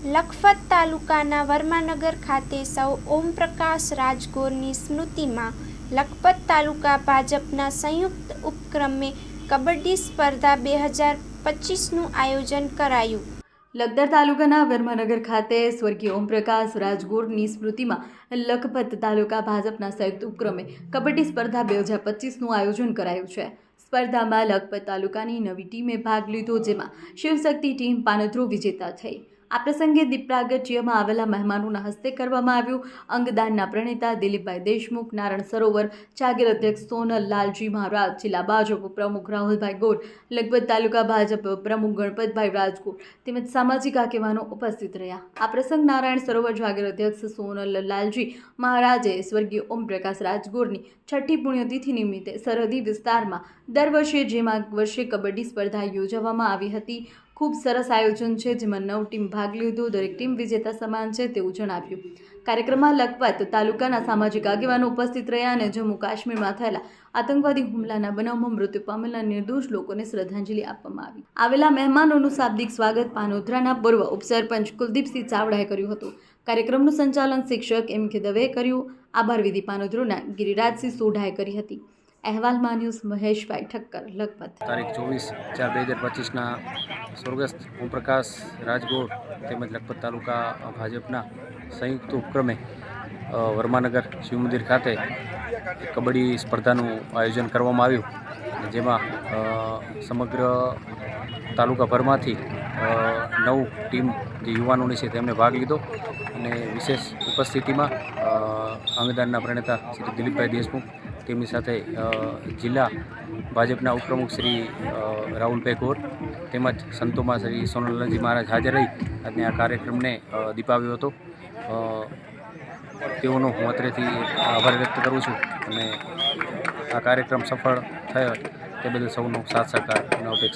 લખપત તાલુકાના વર્માનગર ખાતે સૌ ઓમપ્રકાશ રાજગોરની સ્મૃતિમાં લખપત તાલુકા ભાજપના સંયુક્ત ઉપક્રમે કબડ્ડી સ્પર્ધા બે હજાર પચીસનું આયોજન કરાયું. લખદર તાલુકાના વર્માનગર ખાતે સ્વર્ગીય ઓમપ્રકાશ રાજગોરની સ્મૃતિમાં લખપત તાલુકા ભાજપના સંયુક્ત ઉપક્રમે કબડ્ડી સ્પર્ધા બે હજાર પચીસનું આયોજન કરાયું છે. સ્પર્ધામાં લખપત તાલુકાની નવી ટીમે ભાગ લીધો, જેમાં શિવશક્તિ ટીમ પાનધ્રો વિજેતા થઈ. આ પ્રસંગે દીપ આવેલા મહેમાનોના હસ્તે કરવામાં આવ્યું. અંગદાનના પ્રણેતા દિલીપભાઈ દેશમુખ નારાયણ સરોવર, જાગીર અધ્યક્ષ સોનલ લાલજી મહારાજ, જિલ્લા ભાજપ પ્રમુખ રાહુલભાઈ ગોર લખપત તાલુકા ભાજપ પ્રમુખ ગણપતભાઈ રાજકોટ તેમજ સામાજિક આગેવાનો ઉપસ્થિત રહ્યા. આ પ્રસંગ નારાયણ સરોવર જાગીર અધ્યક્ષ સોનલ લાલજી મહારાજે સ્વર્ગીય ઓમપ્રકાશ રાજગોરની છઠ્ઠી પુણ્યતિથિ નિમિત્તે સરહદી વિસ્તારમાં દર વર્ષે જેમાં વર્ષે કબડ્ડી સ્પર્ધા યોજવામાં આવી હતી. ખૂબ સરસ આયોજન છે, જેમાં નવ ટીમ ભાગ લીધો, દરેક ટીમ વિજેતા સમાન છે તેવું જણાવ્યું. કાર્યક્રમમાં લખપત તાલુકાના સામાજિક આગેવાનો ઉપસ્થિત રહ્યા અને જમ્મુ કાશ્મીરમાં થયેલા આતંકવાદી હુમલાના બનાવમાં મૃત્યુ પામેલા નિર્દોષ લોકોને શ્રદ્ધાંજલિ આપવામાં આવી. આવેલા મહેમાનોનું શાબ્દિક સ્વાગત પાનોધરાના પૂર્વ ઉપસરપંચ કુલદીપસિંહ ચાવડાએ કર્યું હતું. કાર્યક્રમનું સંચાલન શિક્ષક એમ કે દવેએ કર્યું. આભાર વિધિ પાનોદરોના ગિરિરાજસિંહ સોઢાએ કરી હતી. અહેવાલમાં ન્યૂઝ મહેશભાઈ ઠક્કર, લખપત. તારીખ ચોવીસ ચાર બે હજાર પચીસના સ્વર્ગસ્થ ઓમપ્રકાશ રાજગોર તેમજ લખપત તાલુકા ભાજપના સંયુક્ત ઉપક્રમે વર્માનગર શિવ મંદિર ખાતે કબડ્ડી સ્પર્ધાનું આયોજન કરવામાં આવ્યું. જેમાં સમગ્ર તાલુકાભરમાંથી નવ ટીમ જે યુવાનોની છે તેમણે ભાગ લીધો અને વિશેષ ઉપસ્થિતિમાં અંગદાનના પ્રણેતા શ્રી દિલીપભાઈ દેશમુખ તેમની સાથે જિલ્લા ભાજપના ઉપપ્રમુખ શ્રી રાહુલ ગોર તેમજ સંતોમાં શ્રી સોનલજી મહારાજ હાજર રહી અને આ કાર્યક્રમને દીપાવ્યો હતો. તેઓનો હું અત્રેથી આભાર વ્યક્ત કરું છું અને આ કાર્યક્રમ સફળ થયો. તે બદલ સૌનો સાથ સહકાર અને